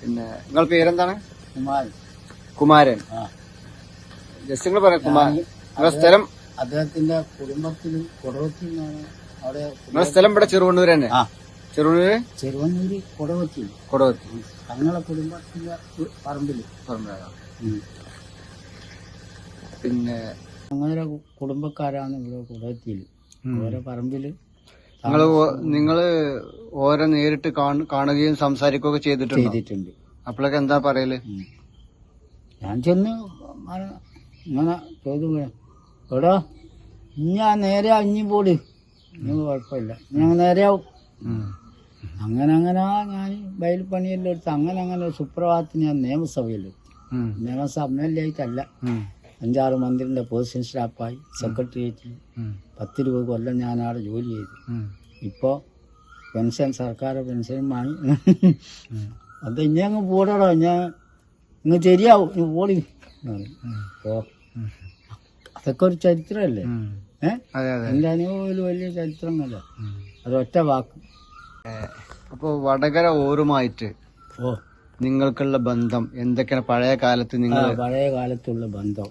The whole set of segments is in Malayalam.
പിന്നെ നിങ്ങൾ പേരെന്താണ്? കുമാരൻ. ജസ്റ്റ് നിങ്ങൾ പറയാം കുമാരൻ. നിങ്ങളുടെ സ്ഥലം? അദ്ദേഹത്തിന്റെ കുടുംബത്തിനും കുടവത്തിൽ നിന്നാണ് അവിടെ നിങ്ങളുടെ സ്ഥലം ഇവിടെ ചെറുവണ്ണൂർ തന്നെ? ചെറുവണ്ണൂര്? ചെറുവണ്ണൂര് ചെറുവന്നൂര് കൊടവത്തി. കൊടുവത്തി തങ്ങളെ കുടുംബത്തിന്റെ പറമ്പിൽ പറമ്പിൽ. ഉം. പിന്നെ ഞങ്ങളുടെ കുടുംബക്കാരാണ് ഇവിടെ കൊടവത്തിയിൽ ഓരോ പറമ്പിൽ നിങ്ങൾ നിങ്ങൾ ഓരോ നേരിട്ട് കാണ- കാണുകയും സംസാരിക്കുകയൊക്കെ ചെയ്തിട്ടുണ്ട്? ചെയ്തിട്ടുണ്ട്. അപ്പോഴൊക്കെ എന്താ പറയൽ? ഞാൻ ചെന്ന് ഇങ്ങനെ ചെയ്തു എടോ എടാ ഞാൻ നേരെ അഞ്ഞി പോടി. ഇനി കുഴപ്പമില്ല. ഞാൻ നേരെയാവും അങ്ങനെ അങ്ങനെ ഞാൻ ബയൽ പണിയെല്ലാം എടുത്ത് അങ്ങനെ അങ്ങനെ സുപ്രഭാതത്തിന് ഞാൻ നിയമസഭയിലെത്തി നിയമസഭ എം എൽ എ ആയിട്ടല്ല അഞ്ചാറ് മന്ത്രിന്റെ പേഴ്സണൽ സ്റ്റാഫായി സെക്രട്ടേറിയറ്റിൽ പത്ത് രൂപ കൊല്ലം ഞാൻ അവിടെ ജോലി ചെയ്തു. ഇപ്പോൾ പെൻഷൻ സർക്കാർ പെൻഷൻ വാങ്ങി. അത് ഇനി അങ്ങ് പോടടോ ഞാൻ ഇങ്ങ് ശരിയാവും ഓ അതൊക്കെ ഒരു ചരിത്രമല്ലേ? ഏഹ് എന്റെ അനുഭവത്തിൽ വലിയ ചരിത്രമല്ല അതൊറ്റ വാക്ക്. അപ്പൊ വടകര ഓരുമായിട്ട് ഓ. നിങ്ങൾക്കുള്ള ബന്ധം എന്തൊക്കെയാണ്? പഴയ കാലത്ത് നിങ്ങൾ പഴയ കാലത്തുള്ള ബന്ധം.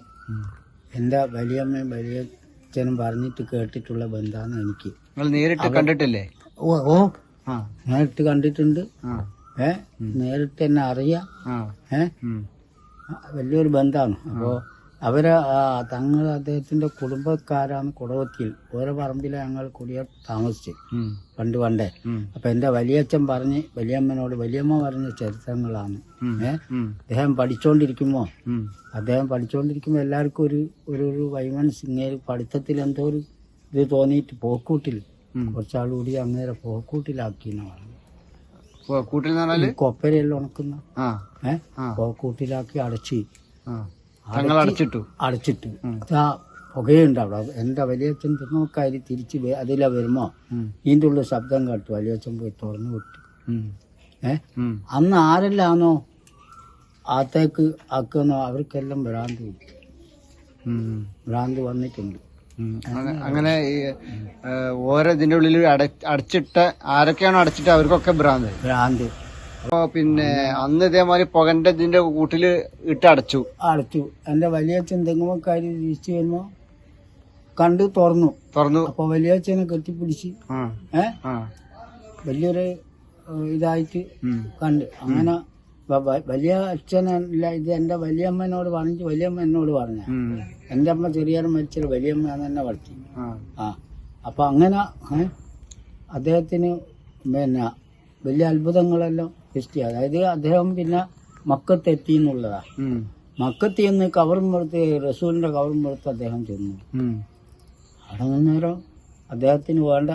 എന്റെ വലിയമ്മയും വലിയച്ഛനും പറഞ്ഞിട്ട് കേട്ടിട്ടുള്ള ബന്ധാണ് എനിക്ക്. നിങ്ങൾ നേരിട്ട് കണ്ടിട്ടില്ലേ? ഓ നേരിട്ട് കണ്ടിട്ടുണ്ട്. ആ. ഏ? നേരിട്ട് എന്നെ അറിയാം. ആ. ഏ? വലിയൊരു ബന്ധാണ്. അപ്പോൾ അവർ ആ, തങ്ങൾ അദ്ദേഹത്തിന്റെ കുടുംബക്കാരാണ് കുടവത്തിയിൽ ഓരോ പറമ്പിലെ ഞങ്ങൾ കുടിയ താമസിച്ചു. പണ്ട് പണ്ടേ. അപ്പൊ എന്റെ വലിയച്ഛൻ പറഞ്ഞ് വലിയമ്മനോട് വലിയമ്മ പറഞ്ഞ ചരിത്രങ്ങളാണ്. അദ്ദേഹം പഠിച്ചോണ്ടിരിക്കുമ്പോ അദ്ദേഹം പഠിച്ചുകൊണ്ടിരിക്കുമ്പോൾ എല്ലാവർക്കും ഒരു ഒരു ഒരു വൈമൻസ് ഇങ്ങനെ പഠിത്തത്തിൽ എന്തോ ഒരു ഇത് തോന്നിയിട്ട് പോക്കൂട്ടിൽ. കുറച്ചാൾ കൂടി അങ്ങേരെ പോക്കൂട്ടിലാക്കി എന്ന് പറഞ്ഞു കൂട്ടിൽ കൊപ്പരയെല്ലാം ഉണക്കുന്ന. ആ. ഏ? പോക്കൂട്ടിലാക്കി അടച്ച്. തങ്ങൾ അടച്ചിട്ടു. അടച്ചിട്ട്. ആ പുകയുണ്ട് അവിടെ. എന്റെ വലിയച്ഛൻ തിന്നോക്കാരി തിരിച്ച് വേ- വരുമോ വരുമ്പോ ഉം. ഇതിന്റെ ഉള്ളിൽ ശബ്ദം കേട്ടു. വലിയച്ഛൻ പോയി തുറന്നു വിട്ടു. ഏ? അന്ന് ആരെല്ലാന്നോ ആത്തേക്ക് ആക്കുന്നോ അവർക്കെല്ലാം ഭ്രാന്ത്. ഭ്രാന്ത് വന്നിട്ടുണ്ട്. അങ്ങനെ ഓരോ ഇതിന്റെ ഉള്ളിൽ അടച്ചിട്ട് ആരൊക്കെയാണോ അടച്ചിട്ട് അവർക്കൊക്കെ ഭ്രാന്ത്? ഭ്രാന്ത്. അപ്പൊ പിന്നെ അന്ന് ഇതേമാതിരി പുകന്റെ ഇതിന്റെ കൂട്ടിൽ ഇട്ട് അടച്ചു. അടച്ചു. എന്റെ വലിയച്ഛൻ തെങ്ങുമക്കാരി തിരിച്ചു വരുമ്പോ കണ്ട് തുറന്നു. തുറന്നു. അപ്പൊ വലിയ അച്ഛനെ കെട്ടിപ്പിടിച്ച് ഏ? വലിയൊരു ഇതായിട്ട്. കണ്ട്. അങ്ങനെ വലിയ അച്ഛനല്ല ഇത് എന്റെ വലിയമ്മനോട് പറഞ്ഞു വലിയമ്മ എന്നോട് പറഞ്ഞ. എന്റെ അമ്മ ചെറിയ മരിച്ചത് വലിയമ്മ എന്നെ വളർത്തി. ആ. അപ്പൊ അങ്ങനെ അദ്ദേഹത്തിന് പിന്നെ വലിയ അത്ഭുതങ്ങളെല്ലാം സൃഷ്ടി അതായത് അദ്ദേഹം പിന്നെ മക്കത്തെത്തി എന്നുള്ളതാ മക്കത്തി എന്ന് കവറും എടുത്ത് റസൂലിന്റെ കവറും എടുത്ത് അദ്ദേഹം ചെന്നു. അവിടെ നിന്നേരം അദ്ദേഹത്തിന് വേണ്ട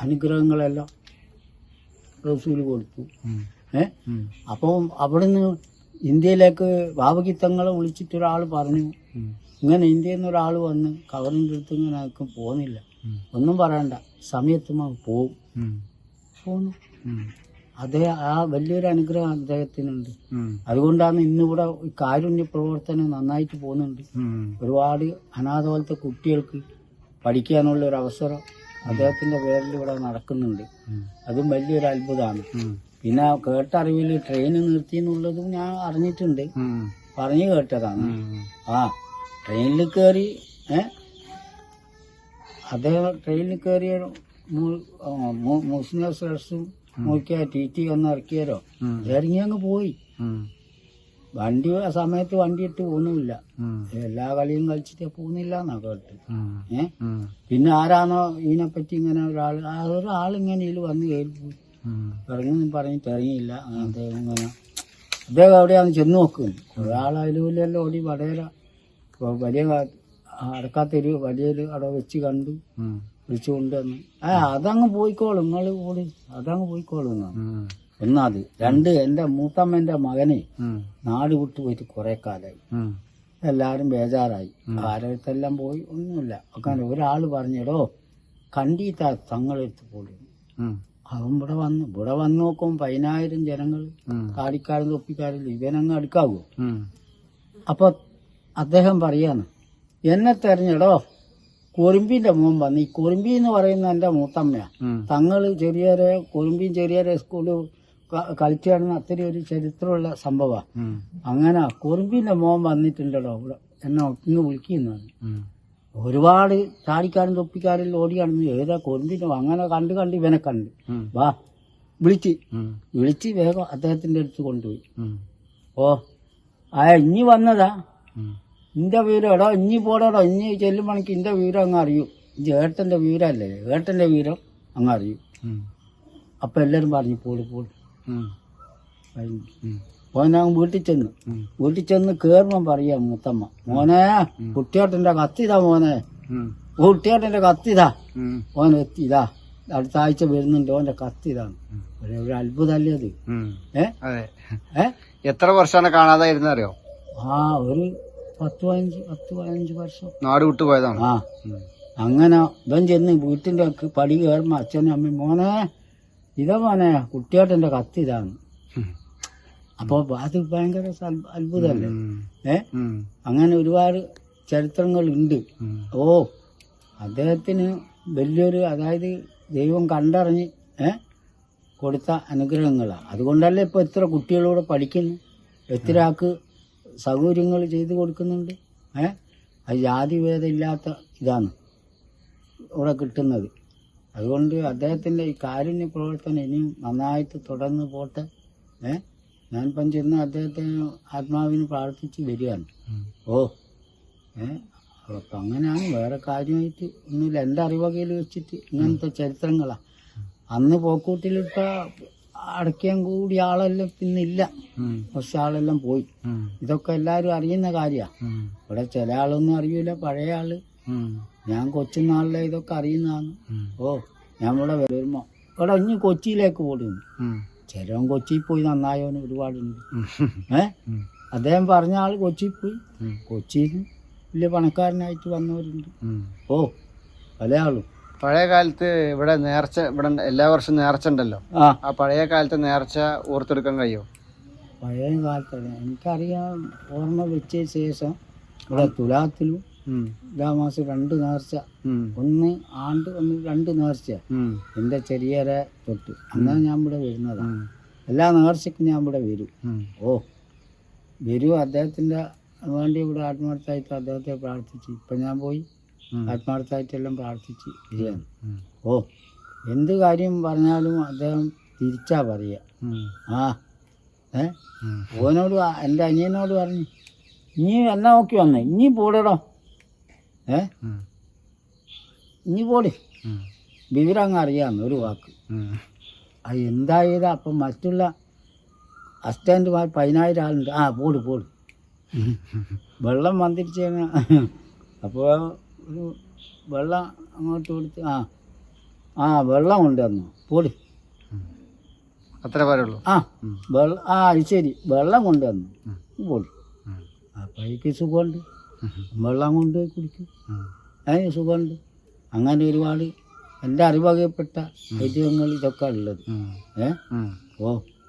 അനുഗ്രഹങ്ങളെല്ലാം റസൂൽ കൊടുത്തു. ഏ. അപ്പം അവിടുന്ന് ഇന്ത്യയിലേക്ക് ഭാവഗീതങ്ങളെ വിളിച്ചിട്ട് ഒരാൾ പറഞ്ഞു. ഇങ്ങനെ ഇന്ത്യയിൽ നിന്ന് ഒരാൾ വന്ന് കവറിന്റെ അടുത്ത് ഇങ്ങനെ ആർക്കും പോകുന്നില്ല ഒന്നും പറയണ്ട. സമയത്തും പോവും. പോന്നു. അതേ ആ വലിയൊരു അനുഗ്രഹം അദ്ദേഹത്തിനുണ്ട്. അതുകൊണ്ടാണ് ഇന്നിവിടെ കാരുണ്യ പ്രവർത്തനം നന്നായിട്ട് പോകുന്നുണ്ട്. ഒരുപാട് അനാഥപോലത്തെ കുട്ടികൾക്ക് പഠിക്കാനുള്ള ഒരു അവസരം അദ്ദേഹത്തിന്റെ പേരിൽ ഇവിടെ നടക്കുന്നുണ്ട്. അതും വലിയൊരു അത്ഭുതമാണ്. പിന്നെ കേട്ടറിവിൽ ട്രെയിൻ നിർത്തി എന്നുള്ളതും ഞാൻ അറിഞ്ഞിട്ടുണ്ട്. പറഞ്ഞു കേട്ടതാണ്. ആ ട്രെയിനിൽ കയറി ഏ? അദ്ദേഹം ട്രെയിനിൽ കയറിയ മുസ്ലിം നോക്കിയ ടി ഒന്ന് ഇറക്കിയാലോ. ഇറങ്ങി അങ്ങ് പോയി. വണ്ടി ആ സമയത്ത് വണ്ടി ഇട്ട് പോകുന്നില്ല. എല്ലാ കളിയും കളിച്ചിട്ട് പോകുന്നില്ല എന്നാ കേട്ട്. ഏ. പിന്നെ ആരാണോ ഇതിനെപ്പറ്റി ഇങ്ങനെ ഒരാൾ ഇങ്ങനെ ഇതിൽ വന്ന് കയറി പോയി. ഇറങ്ങി പറഞ്ഞിട്ട് ഇറങ്ങിയില്ല. അദ്ദേഹം ഇങ്ങനെ. അദ്ദേഹം അവിടെയാണ് ചെന്ന് ഒരാൾ അതിലൂലെല്ലാം ഓടി വടകര വലിയ അടക്കാത്തൊരു വലിയൊരു അവിടെ വെച്ച് കണ്ടു. ഉം. വിളിച്ചു കൊണ്ടുവന്ന് ആ അതങ്ങ് പോയിക്കോളും. നിങ്ങൾ കൂടി അതങ്ങ് പോയിക്കോളും. ഒന്നത് രണ്ട് എന്റെ മൂത്തമ്മന്റെ മകനെ. നാട് വിട്ടു പോയിട്ട് കുറെ കാലമായി എല്ലാരും ബേജാറായി. ആരോഗ്യത്തെല്ലാം പോയി? ഒന്നുമില്ല. അങ്ങനെ ഒരാൾ പറഞ്ഞിടോ കണ്ടിട്ടാ തങ്ങളെടുത്ത് പോലും. അവൻ ഇവിടെ വന്നു ഇവിടെ വന്ന് നോക്കും പതിനായിരം ജനങ്ങൾ. കാടിക്കാരും തൊപ്പിക്കാരും ഇവനങ്ങ് അടുക്കാവോ. അപ്പൊ അദ്ദേഹം പറയാണ് എന്നെ തെരഞ്ഞെടോ. കുറുമ്പിന്റെ മോൻ വന്നു. ഈ കുറുമ്പി എന്ന് പറയുന്ന എന്റെ മൂത്തമ്മയാ. തങ്ങൾ ചെറിയൊരു കുറുമ്പിയും ചെറിയൊരു സ്കൂൾ കളിച്ചു കിടന്ന അത്രയും ഒരു ചരിത്രമുള്ള സംഭവമാണ് അങ്ങനെ. കുറുമ്പിന്റെ മോൻ വന്നിട്ടുണ്ടല്ലോ ഇവിടെ. എന്നെ ഒന്ന് വിളിക്കുന്നതാണ് ഉം. ഒരുപാട് ചാടിക്കാരും തൊപ്പിക്കാരും ഓടി കടന്നു ഏതാ കുറുമ്പിന്റെ? അങ്ങനെ കണ്ട് കണ്ട് ഇവനെ കണ്ട്. വാ വിളിച്ച്. വിളിച്ച് വേഗം അദ്ദേഹത്തിന്റെ അടുത്ത് കൊണ്ടുപോയി. ഓ ആ ഇനി വന്നതാ. ഉം. ഇന്റെ വീരം എടോ ഇഞ്ഞി പോടാടോ ഇഞ്ഞി ചെല്ലുമ്പോണെങ്കിൽ ഇന്റെ വിവരം അങ്ങ് അറിയും. ഇത് ഏട്ടന്റെ വീരല്ലേ ഏട്ടന്റെ വിവരം അങ്ങ് അറിയും. അപ്പൊ എല്ലാരും പറഞ്ഞു പോളി പോളി മോനെ വീട്ടിൽ ചെന്ന്. വീട്ടിൽ ചെന്ന് കേറുമ്പം പറയാ മുത്തമ്മ മോനെ കുട്ടിയോട്ടന്റെ കത്തിതാ മോനെ. കുട്ടിയോട്ടന്റെ കത്തിതാ. ഓൻ എത്തിയതാ അടുത്ത ആഴ്ച വരുന്നുണ്ട് ഓന്റെ കത്തിതാണ് ഒരു അത്ഭുതല്ലേ അത്ഭുതമല്ലേ അത്. ഏ? എത്ര വർഷമാണ് കാണാതായിരുന്നറിയോ ആ ഒരു പത്ത് പതിനഞ്ച് പത്ത് പതിനഞ്ച് വർഷം. നാട് വിട്ടു പോയതാണ്. ആ. അങ്ങനെ ഇവൻ ചെന്ന് വീട്ടിന്റെ പടി കയറുമ്പോ അച്ഛനും അമ്മയും മോനെ ഇതാ മോനെ കുട്ടിയോട്ടന്റെ കത്ത് ഇതാണ്. അപ്പൊ അത് ഭയങ്കര അത്ഭുതല്ലേ അത്ഭുതമല്ലേ. ഏ. അങ്ങനെ ഒരുപാട് ചരിത്രങ്ങളുണ്ട്. ഉണ്ട് ഓ അദ്ദേഹത്തിന് വലിയൊരു അതായത് ദൈവം കണ്ടറിഞ്ഞ് ഏ കൊടുത്ത അനുഗ്രഹങ്ങളാണ് അതുകൊണ്ടല്ലേ ഇപ്പൊ എത്ര കുട്ടികളൂടെ പഠിക്കുന്നു? എത്ര ആൾക്ക് സൗകര്യങ്ങൾ ചെയ്തു കൊടുക്കുന്നുണ്ട്. ഏ? അത് ഇല്ലാത്ത ഇതാണ് ഇവിടെ കിട്ടുന്നത്. അതുകൊണ്ട് അദ്ദേഹത്തിന്റെ ഈ കാരുണ്യ പ്രവർത്തനം ഇനിയും നന്നായിട്ട് തുടർന്ന് പോട്ടെ. ഏ? ഞാനിപ്പം ചെന്ന് അദ്ദേഹത്തിന് ആത്മാവിന് പ്രാർത്ഥിച്ച് വരികയാണ്. ഓ. ഏ? അപ്പം അങ്ങനെയാണ് വേറെ കാര്യമായിട്ട് ഒന്നുമില്ല. എന്റെ അറിവകയിൽ വെച്ചിട്ട് ഇങ്ങനത്തെ ചരിത്രങ്ങളാണ് അന്ന് പോക്കൂട്ടിലിട്ട അടയ്ക്കാൻ കൂടി ആളെല്ലാം പിന്നില്ല പക്ഷെ കുറച്ച് ആളെല്ലാം പോയി. ഇതൊക്കെ എല്ലാരും അറിയുന്ന കാര്യാ. ഇവിടെ ചില ആളൊന്നും അറിയൂല പഴയ ആൾ. ഞാൻ കൊച്ചുനാളിലെ ഇതൊക്കെ അറിയുന്നതാണ്. ഓ ഞാൻ ഇവിടെ വരുമ്പോ ഇവിടെ ഇനി കൊച്ചിയിലേക്ക് പോടുന്നു ഉം. ചിലവൻ കൊച്ചിയിൽ പോയി നന്നായവന് ഒരുപാടുണ്ട്. ഏ. അദ്ദേഹം പറഞ്ഞ ആൾ കൊച്ചിയിൽ പോയി. കൊച്ചിയിൽ വലിയ പണക്കാരനായിട്ട് വന്നവരുണ്ട്. ഓ പല ആളും പഴയ കാലത്ത് ഇവിടെ നേർച്ച ഇവിടെ എല്ലാ വർഷവും നേർച്ച ഉണ്ടല്ലോ. ആ. പഴയ കാലത്തെ നേർച്ച ഓർത്തെടുക്കാൻ കഴിയോ? പഴയ കാലത്ത് എനിക്കറിയാം ഓർമ്മ വെച്ച ശേഷം ഇവിടെ തുലാത്തിലും മാസം രണ്ട് നേർച്ച. ഒന്ന് ആണ്ട് ഒന്ന് രണ്ട് നേർച്ച. എന്റെ എന്റെ ചെറിയരെ തൊട്ട്. അന്നാണ് ഞാൻ ഇവിടെ വരുന്നതാണ് എല്ലാ നേർച്ചയ്ക്കും ഞാൻ ഇവിടെ വരും ഓ വരൂ. അദ്ദേഹത്തിന്റെ വേണ്ടി ഇവിടെ ആത്മാർത്ഥമായിട്ട് അദ്ദേഹത്തെ പ്രാർത്ഥിച്ചു. ഇപ്പം ഞാൻ പോയി. ആത്മാർത്ഥമായിട്ടെല്ലാം പ്രാർത്ഥിച്ച് വരികയാണ് ഉം. ഓ എന്ത് കാര്യം പറഞ്ഞാലും അദ്ദേഹം തിരിച്ചാ പറയുക. ആ ഏ? ഓനോട് എന്റെ അനിയനോട് പറഞ്ഞു ഇനി എന്നാ നോക്കി വന്നേ? ഇനി പോടടോ. ഏ. ഇനി പോടി. വിവരം അങ്ങ് അറിയാമെന്ന് ഒരു വാക്ക്. അത് എന്തായാലും അപ്പം മറ്റുള്ള അസിസ്റ്റന്റുമാർ പതിനായിരം ആളുണ്ട് ആ പോട് പോട്. വെള്ളം വന്നിരിച്ചു അപ്പോൾ ഒരു വെള്ളം അങ്ങോട്ട് കൊടുത്ത് ആ ആ വെള്ളം കൊണ്ടുവന്നു പോളി അത്ര പറയുള്ളൂ ആ വെള്ളം ആ അത് ശരി. വെള്ളം കൊണ്ടുവന്നു പോളി പോട്. അപ്പം എനിക്ക് സുഖമുണ്ട്. വെള്ളം കൊണ്ടുപോയി കുടിക്കും. അതിന് സുഖമുണ്ട്. അങ്ങനെ ഒരുപാട് എന്റെ അറിവകപ്പെട്ട ഐതിഹ്യങ്ങൾ ഇതൊക്കെ ഉള്ളത്. ഏ? ഓ.